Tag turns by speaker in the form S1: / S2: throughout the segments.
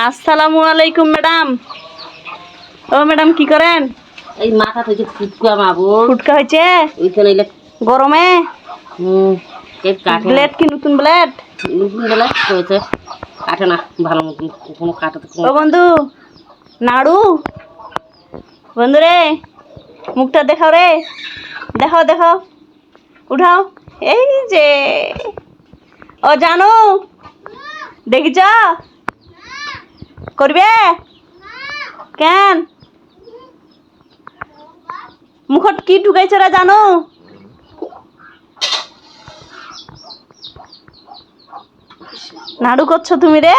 S1: আসসালামু আলাইকুম ম্যাডাম। ও ম্যাডাম কি করেন?
S2: এই মাথা থেকে ফুটকা মাবো
S1: ফুটকা হয়েছে?
S2: ওইখানে এলে
S1: গরমে?
S2: হুম
S1: ব্লেড কি নতুন ব্লেড?
S2: নতুন বেলা হয়েছে। কাটে না ভালো মতন কোনো কাটাতে
S1: ও বন্ধু নাড়ু। বন্ধু রে মুখটা দেখাও রে। দেখাও দেখাও। উঠাও। এই যে। ও জানো। দেখিছ? করবে? কেন? মুখত কি ঢুকাইছে রা জানো? নাড়ু করছ তুমি রে?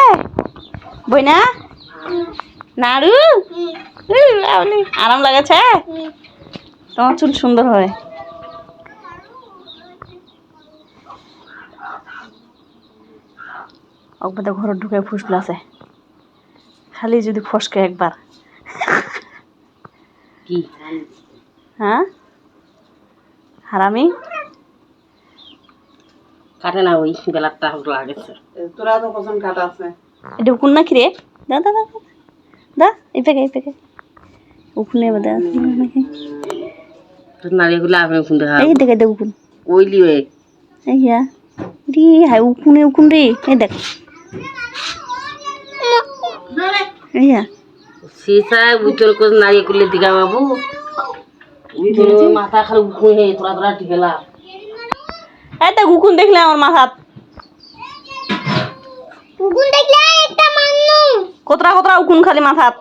S1: বইনা? নাড়ু? আরাম লাগেছে? তোমার চুল সুন্দর হয়। অকবাদে ঘরে ঢুকে ফুসল আছে খালি যদি ফসকে একবার।
S2: কি?
S1: হ্যাঁ? হারামি
S2: কাটে না ওই বেলাটা লাগেছে।
S3: তোরা তো কখন কাটা আছে
S1: এটা উকুন না কি রে? দা দা দা দা। এই পেকে এই পেকে। উকুনে বাদা নাকি
S2: তোর নারিয়েগুলো আমি ফোন দেখা
S1: এই দেখে দে উকুন।
S2: ওইলি ওই।
S1: এই ইয়া। রে হাই উকুনে উকুন রে। এই দেখ। ইয়া
S2: সীসা বাবু মাথা খালি উকুন হে তোরা তোরা টিকেলা
S1: এই দেখ উকুন দেখলে আমার মাথাত কতরা কতরা উকুন খালি মাথাত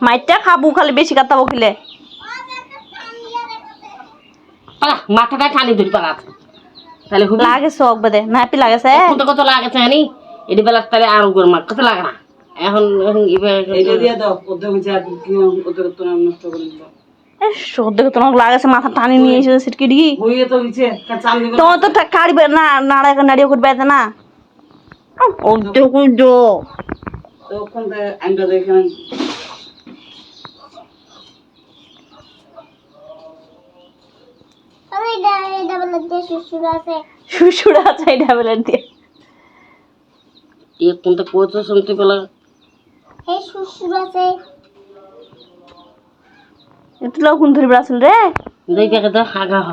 S1: মাইটা খাব খালি বেশি কাটাবো খেলে
S2: মাথাটা টানি ধরি পালা তাহলে হুবি
S1: লাগে শখ বেদে নাপি লাগেছে?
S2: কত কত লাগেছে জানি? এটি বেলা তাহলে আরও করে মার কত লাগে? না এখন এখন
S3: এইটা
S2: এবার
S3: দিয়ে দাও ওদের হচ্ছে কি ওদের তো নাম নষ্ট করে দিল।
S1: সদ্য তোমার লাগেছে মাথা টানি নিয়ে এসে সিটকি ডিগি
S3: হইয়ে তো হইছে চাল দিবে
S1: তোমার তো কাড়িবে না নাড়া নাড়িয়ে করবে না। ও দেখুন
S3: তো ওখান থেকে আইনটা দেখে
S1: শুশুড়া চাই ডাবলের দিয়ে।
S2: এ কোনটা কোচো শুনতে পেলা
S1: একটু লকুন ধরি আসল রে।
S2: দেখ দেখে তো আগা হ।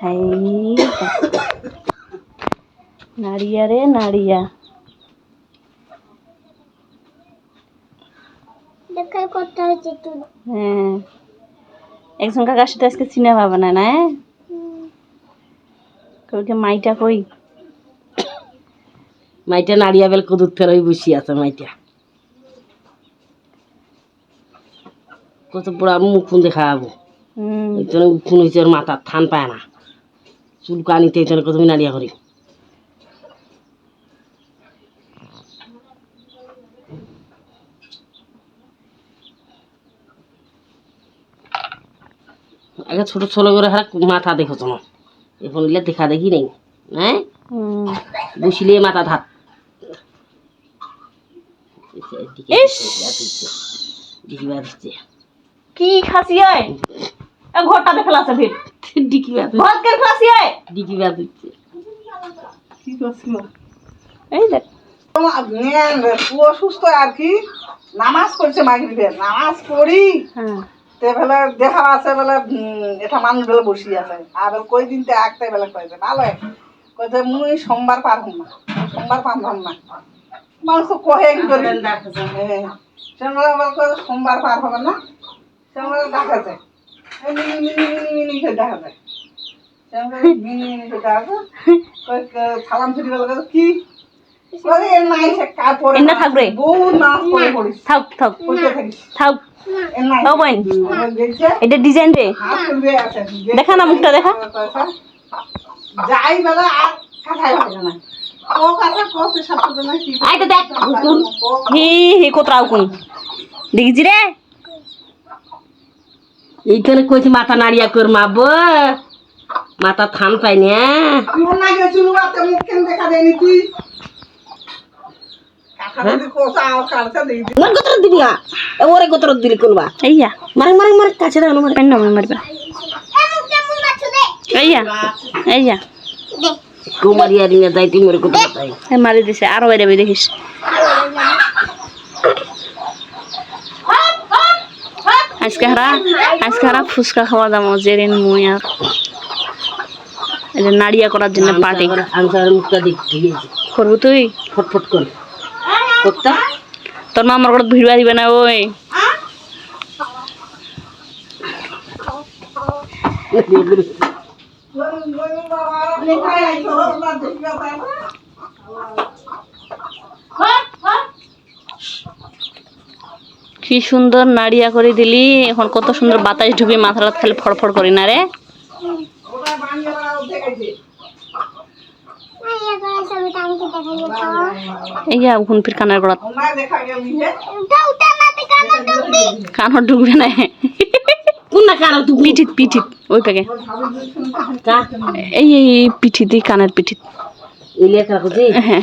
S1: হাই নাড়িয়া রে নাড়িয়া। হ্যাঁ। একজন কাকার সাথে আজকে চিনা পাবে না না কইকে মাইটা কই?
S2: মাইটা নাড়িয়া বেল কদুর ফেরই বসি আছে মাইটা। কত পুরা মুখ ফুন দেখাবো
S1: হুম।
S2: উঠুন হয়েছে ওর মাথা থান পায় না। চুল কানিতে এই জন্য কত নাড়িয়া করি। আগে ছোট ছোট করে হারা মাথা দেখো তো না এখন এলে দেখা দেখি নেই হ্যাঁ বসিলে মাথা ধাত
S1: কি খাসি হয়? ঘরটাতে ফেলাছে ভিড়।
S2: ডিকিবা
S1: ঘর কে খাসি হয়?
S2: ডিকিবা দিচ্ছে।
S3: কি করছিল
S1: এই দেখ।
S3: অসুস্থ আর কি? নামাজ পড়ছে মাগরিবের নামাজ পড়ি।
S1: হ্যাঁ।
S3: তে বেলা দেখা আছে বেলা এটা মানুষ বেলা বসি আছে। আর কই দিন তে আগতে বেলা কয়েছে ভালো কইছে মুই সোমবার পারব না। সোমবার পারলাম না। মানুষ কহে করি। সেবেলা বেলা কয়ে সোমবার পার হবে না। সেবেলা দেখা যায়। মিনি মিনি মিনি মিনি করে দেখা যায়। মিনি মিনি করে দেখা যায়। সালাম ছুটি বেলা কি?
S1: এমনে থাকবে? থাক থাক থাক। বোন।
S3: দেখছে?
S1: এটা ডিজাইন রে। দেখা না মুখটা দেখা।
S3: যাই বেলা আর না।
S2: দেখ
S1: হি দেখিছি রে?
S2: এইখানে কইছি মাথা নাড়িয়া কর মাব মাথা থান পাই না
S3: তুই না গেছিল বাতে মুখ কেন দেখা দেয়নি তুই? কাঁথা যদি কোসা আর কাঁথা দেই দি
S2: মোর কতর দিবি না ওরে কতর দিলি কোনবা?
S1: এইয়া।
S2: মারে মারে মারে কাছে দাও মারে
S1: অন্য মারবা এইয়া এইয়া।
S2: কুমারি আর ইনা যাই তুমি কত তাই
S1: হ্যাঁ মারি দিছে আরও বাইরে বাইরে দেখিস। আজকে হারা আজকে হারা ফুচকা খাওয়া দাম জেরেন মুই আর নাড়িয়া করার জন্য করব তুই?
S2: ফটফট করে। করতা?
S1: তোর মামার ঘর ভিড় দিবে না, ওই। কি সুন্দর নাড়িয়া করে দিলি। এখন কত সুন্দর বাতাস ঢুকে মাথাটা খালি ফড়ফড় করি না রে। এই যা ঘুন ফির কানের গড়াত
S3: দেখা গেলি হে
S1: কানও ঢুকবে না।
S2: কোন না কারও তুই
S1: পিঠিত পিঠিত ওই প্যাকে
S2: কা
S1: এই এই পিঠিত এই কানের পিঠিত।
S2: করছে
S1: হ্যাঁ।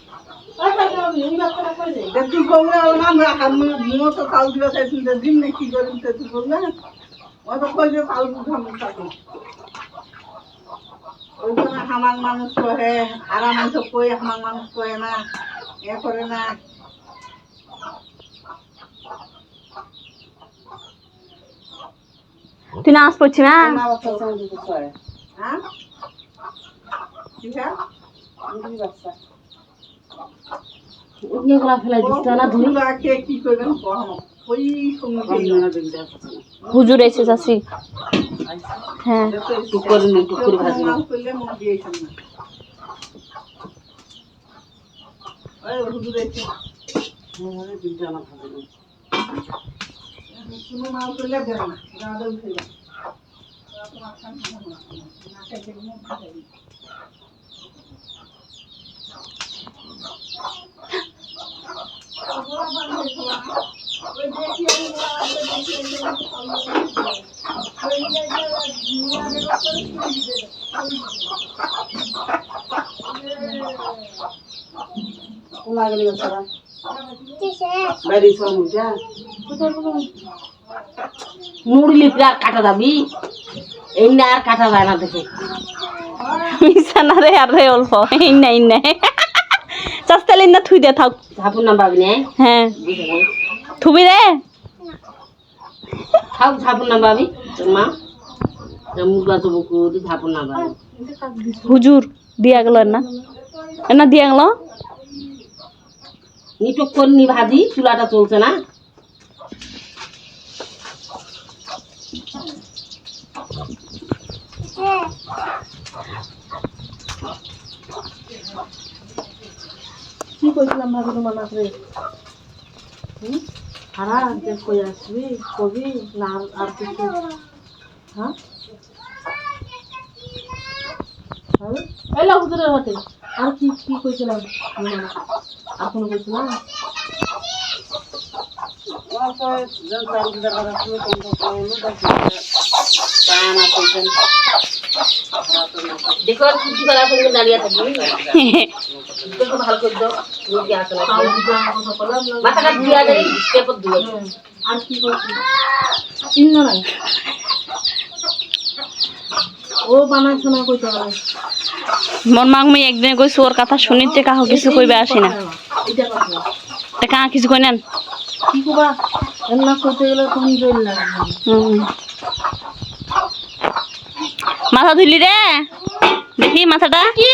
S3: তাই তুই দিন না? কি করিম তে তুই বল না ও তো কই যে কাল বুঝাম তাকে ওইখানে হামার মানুষ কহে হারা মানুষ কই হামার মানুষ কহে না এ করে না
S1: তুই নাচ পড়ছি না
S3: হ্যাঁ ঠিক আছে
S2: উঠলে গলা ফেলাই দিস না ধুই।
S3: কি করবেন কখনো ওই সঙ্গে
S1: হুজুর এসে চাষি। হ্যাঁ।
S2: টুক করে নি টুক করে ভাজি না
S3: করলে না ওই হুজুর এসে দেবে না
S2: মুড়লি কাটা যাবি এই না আর কাটা যায় না দেখে
S1: মিশানা আর রে অল্প এই চাস্তা লিন না থুই দে থাক
S2: পাবি না
S1: হ্যাঁ থুবি রে
S2: থাক নাম পাবি তোর মা
S1: হুজুর দিয়া গেল না না দিয়া গেল?
S2: নিটক করে নি ভাজি চুলাটা চলছে না?
S3: কি কইছিলাম ভাবি তোমার নাচরে হারা যে কই আসবি কবি না আর- আর কিছু? হ্যাঁ? হুজুরের হাতে আর কি কি কইছিলাম? আর কোনো কইছিলাম
S2: দেখো আর
S3: কি করছি চিহ্ন নাই। ও বানাইছে না কইতে পারে
S1: মোর মাক মুই একদিন কইছি ওর কথা শুনিতে কাহ কিছু কইবে আসি না তা কাহ কিছু কই নেন
S3: কি কবা এমনা কইতে গেলে তুমি জল লাগে
S1: মাথা ধুলি রে দেখি মাথাটা কি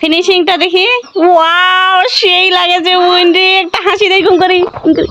S1: ফিনিশিংটা দেখি ওয়াও সেই লাগে যে উইন্ডি একটা হাসি দেই ঘুম করি ঘুম করি।